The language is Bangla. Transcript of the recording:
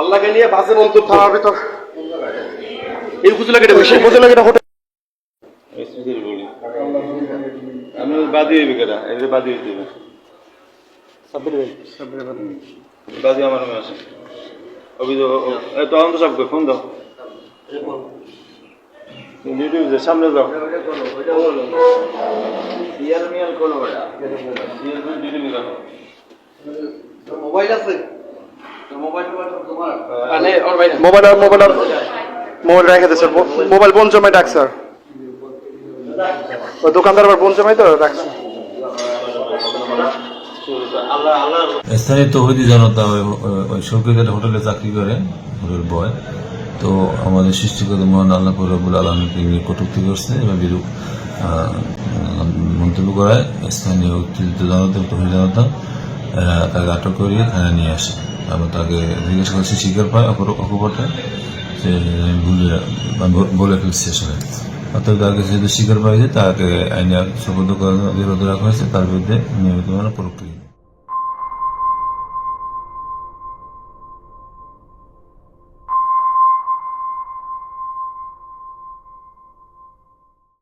আল্লাহকে নিয়ে বাসে মন্তর থানার ভিতর এই উপজেলা কেটে বসে। উপজেলা কেটে হোটেল আমি বাদি হইবে কেটা এটা বাদি হইতে হবে বাদি আমার নামে আছে। অভিযোগ তখন তো সবকে ফোন দাও। ইউটিউব যে সামনে যাও। মোবাইল আছে? ভাই মোবাইল আর মোবাইল আর মোবাইল রেখে দিয়েছে মোবাইল বোন জমাই আর ওই দোকানদার আবার বোন জমাই তো রাখছে আল্লাহ আল্লাহ স্থানীয় তৌহিদি জনতা ওই শৌকিদের হোটেলে চাকরি করে হোটেল বয়। তো আমাদের সৃষ্টিগত মহান আল্লাহ রবুল আলমীকে নিয়ে কটূক্তি করছে এবং বিরূপ মন্তব্য করায় স্থানীয় উত্তেজিত জনতা তৌহিদ জনতা এরা তাকে আটক করিয়ে থানায় নিয়ে আসে। এবং তাকে জিজ্ঞেস করছি স্বীকার পায় অকপটে সে ভুলে আমি বলে ফেলছে আসলে অর্থাৎ তাকে যদি স্বীকার পাই যে তাকে আইনে সবদ্ধ করা বিরোধ রাখা হয়েছে, তার বিরুদ্ধে নিয়মিত প্রক্রিয়া